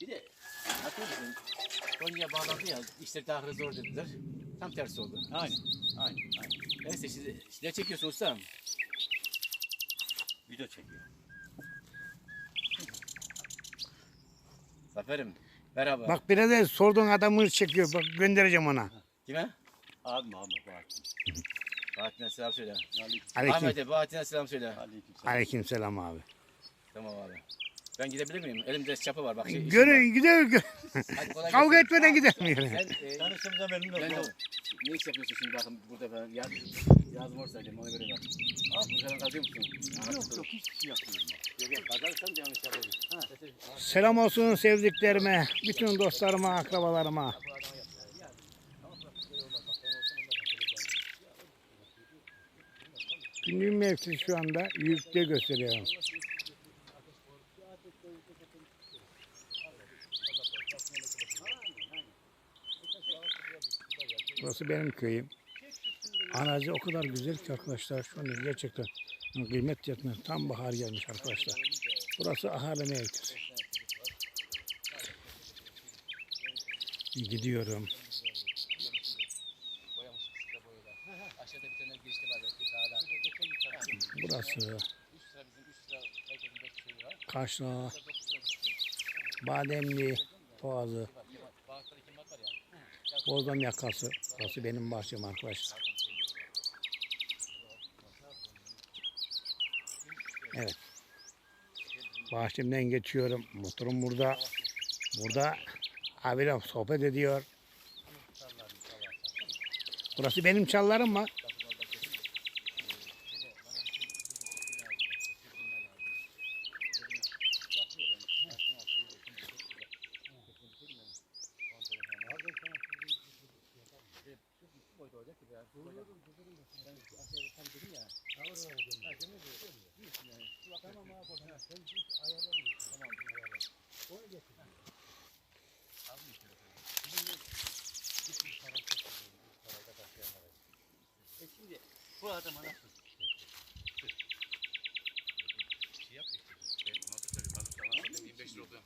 Bir de hatırlıyorsun Konya'ya bağlandı ya işler daha hızlı zor dediler. Tam tersi oldu. Aynen. Aynen. Aynen. Neyse şimdi ne çekiyorsun ustam? Video çekiyor. Zaferim merhaba. Bak biraz da sorduğun adamı çekiyor. Bak göndereceğim ona. Kime? Abim abi bak. Bahattin'e selam söyle. Aleyküm. Aleyküm, Ahmet'e Bahattin'e selam söyle. Aleyküm. aleyküm selam abi. Tamam abi. Ben gidebilir miyim? Elimde çapı var bak. Şey, işim Görün var. Hadi kolay Kavga gelsin. etmeden gidemiyor. Sen e, Tanıştığımıza memnun ben de oldum. ne iş yapıyorsun şimdi bakın burada ben yaz, yazım olsa dedim ona göre bak. Aa buradan kazıyor musun? Yok yok hiçbir şey yapmıyorum. Yok yok kazarsan yanlış. Ha. Selam olsun sevdiklerime, bütün dostlarıma, akrabalarıma. Günlüğün mevkisi şu anda yükte gösteriyor. Burası benim köyüm. Arazi o kadar güzel ki arkadaşlar şu anda gerçekten kıymet yetmez. Tam bahar gelmiş arkadaşlar. Burası ahali mevkisi. Gidiyorum. Aşağıda bir tane girişte var belki sağda. Burası 3 lira bizim 3 lira herkesin 5 şeyi var. Kaşla, Bademli, Boğazı, Bağırtıda kim var ya? Bozdan yakası. Burası benim bahçem arkadaşlar. Evet. Bahçemden geçiyorum. Motorum burada. Burada abiyle sohbet ediyor. Burası benim çallarım mı? E şimdi bu adam anasın. Şey yap. Ben mazot söyleyeyim. Mazot 25 lira oldu.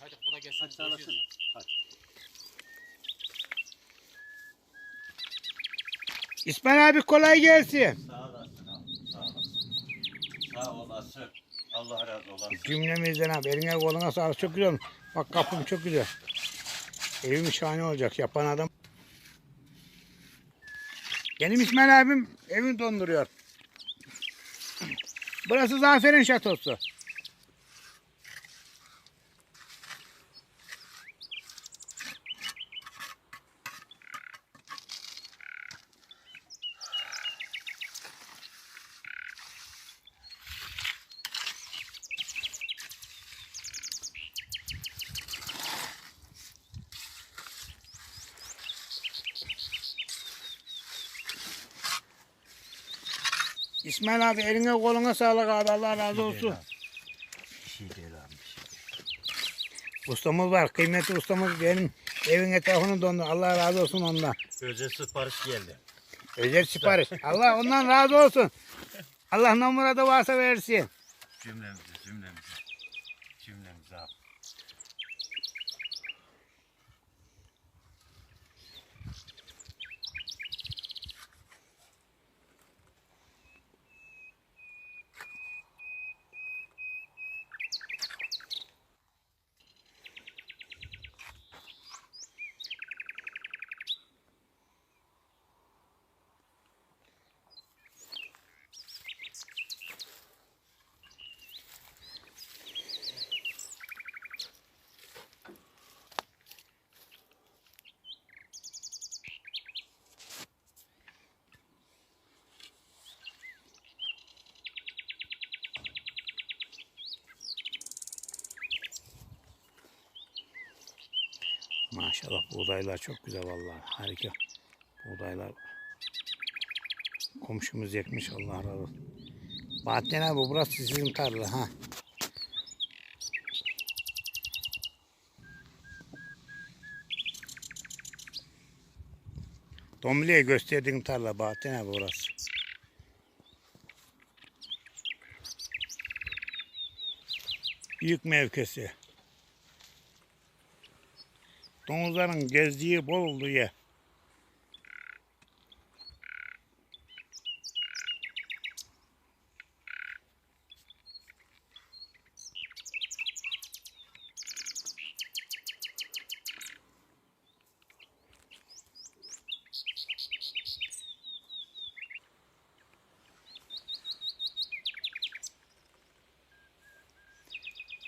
Hadi kolay gelsin. Hadi sağ olasın. Hadi. İsmail abi kolay gelsin. Sağ olasın abi. Sağ olasın. Sağ olasın. Allah razı olasın. Cümlemizden abi eline koluna sağlık çok güzel. olmuş. Bak kapım çok güzel. Evim şahane olacak yapan adam. Benim İsmail abim evini donduruyor. Burası Zafer'in şatosu. İsmail abi eline koluna sağlık abi Allah razı olsun. Bir şey değil abi. Ustamız var kıymetli ustamız benim evin etrafını dondu. Allah razı olsun ondan. Özel sipariş geldi. Özel sipariş. Allah ondan razı olsun. Allah ne muradı varsa versin. Cümlemize. Cümlemize abi. Maşallah buğdaylar çok güzel vallahi harika. Buğdaylar komşumuz yetmiş Allah razı olsun. Bahattin abi burası sizin tarla ha. Domli'ye gösterdiğin tarla Bahattin abi burası. Büyük mevkisi. Domuzların gezdiği bol olduğu yer.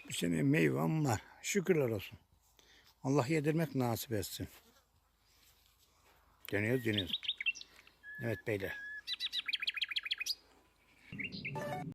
Bu sene meyvem var. Şükürler olsun. Allah yedirmek nasip etsin. Dönüyoruz dönüyoruz. Evet beyler.